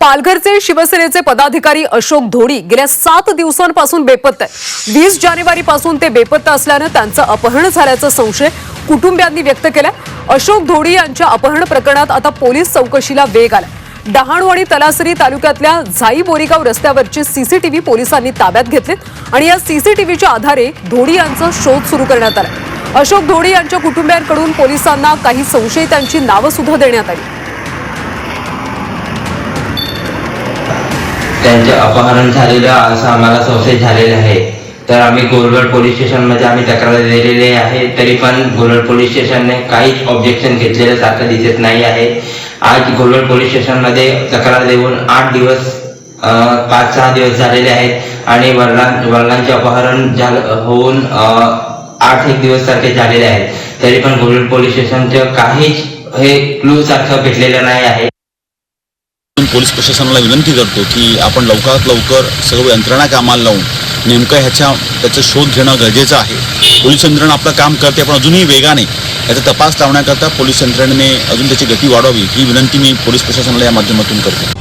पालघरचे शिवसेनेचे पदाधिकारी अशोक धोडी गेल्या सात दिवसांपासून बेपत्ता आहेत वीस जानेवारीपासून ते बेपत्ता असल्यानं त्यांचं अपहरण झाल्याचा संशय कुटुंबियांनी व्यक्त केला अशोक धोडी यांच्या अपहरण प्रकरणात आता पोलीस चौकशीला वेग आला डहाणू आणि तलासरी तालुक्यातल्या झाई बोरीगाव रस्त्यावरचे सीसीटीव्ही पोलिसांनी ताब्यात घेतले आणि या सीसीटीव्हीच्या आधारे धोडी यांचा शोध सुरू करण्यात आला अशोक धोडी यांच्या कुटुंबियांकडून पोलिसांना काही संशयितांची नावं सुद्धा देण्यात आली. त्यांचे अपहरण झालेलं असं आम्हाला संशय झालेला आहे. तर आम्ही गोरगड पोलीस स्टेशनमध्ये आम्ही तक्रार दिलेली आहे. तरी पण गोरगड पोलीस स्टेशनने काहीच ऑब्जेक्शन घेतलेलं सारखं दिसत नाही आहे. आज गोरगड पोलीस स्टेशनमध्ये तक्रार देऊन आठ दिवस पाच सहा दिवस झालेले आहेत. आणि वडिलां वडिलांचे अपहरण झालं होऊन आठ एक दिवस सारखे झालेले आहेत. तरी पण गोरगड पोलीस स्टेशनचं काहीच हे क्लू सारखं भेटलेलं नाही आहे. पोलीस प्रशासनाला विनंती करतो की आपण लवकरात लवकर सर्व यंत्रणा कामाला लावून नेमकं ह्याच्या त्याचा शोध घेणं गरजेचं आहे. पोलीस यंत्रणा आपलं काम करते पण अजूनही वेगाने याचा तपास लावण्याकरता पोलीस यंत्रणेने अजून त्याची गती वाढवावी ही विनंती मी पोलीस प्रशासनाला या माध्यमातून करतो.